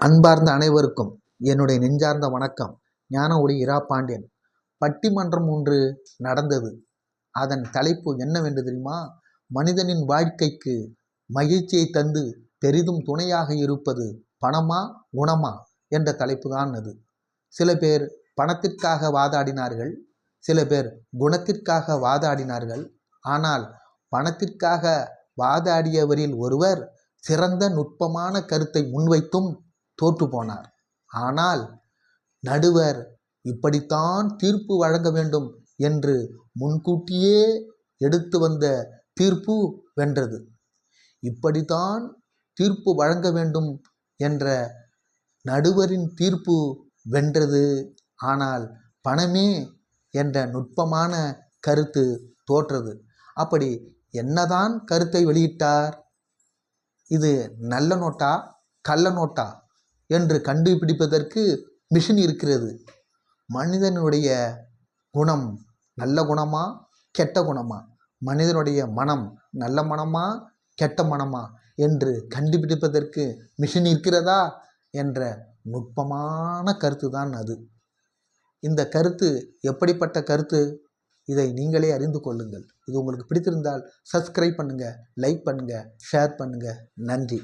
அன்பார்ந்த அனைவருக்கும் என்னுடைய நெஞ்சார்ந்த வணக்கம். ஞான ஒளி இரா பாண்டியன் பட்டிமன்றம் ஒன்று நடந்தது. அதன் தலைப்பு என்னவென்று தெரியுமா? மனிதனின் வாழ்க்கைக்கு மகிழ்ச்சியை தந்து பெரிதும் துணையாக இருப்பது பணமா குணமா என்ற தலைப்பு தான் அது. சில பேர் பணத்திற்காக வாதாடினார்கள் சில பேர் குணத்திற்காக வாதாடினார்கள். ஆனால் பணத்திற்காக வாதாடியவரில் ஒருவர் சிறந்த நுட்பமான கருத்தை முன்வைத்தும் தோற்று போனார். ஆனால் நடுவர் இப்படித்தான் தீர்ப்பு வழங்க வேண்டும் என்று முன்கூட்டியே எடுத்து வந்த தீர்ப்பு வென்றது. இப்படித்தான் தீர்ப்பு வழங்க வேண்டும் என்ற நடுவரின் தீர்ப்பு வென்றது. ஆனால் பணமே என்ற நுட்பமான கருத்து தோற்றது. அப்படி என்னதான் கருத்தை வெளியிட்டார்? இது நல்ல நோட்டா கள்ள நோட்டா? என்று கண்டுபிடிப்பதற்கு மிஷின் இருக்கிறது. மனிதனுடைய குணம் நல்ல குணமா கெட்ட குணமா? மனிதனுடைய மனம் நல்ல மனமா கெட்ட மனமா என்று கண்டுபிடிப்பதற்கு மிஷின் இருக்கிறதா என்ற நுட்பமான கருத்து தான் அது. இந்த கருத்து எப்படிப்பட்ட கருத்து? இதை நீங்களே அறிந்து கொள்ளுங்கள். இது உங்களுக்கு பிடித்திருந்தால் சப்ஸ்கிரைப் பண்ணுங்கள் லைக் பண்ணுங்கள் ஷேர் பண்ணுங்கள் நன்றி.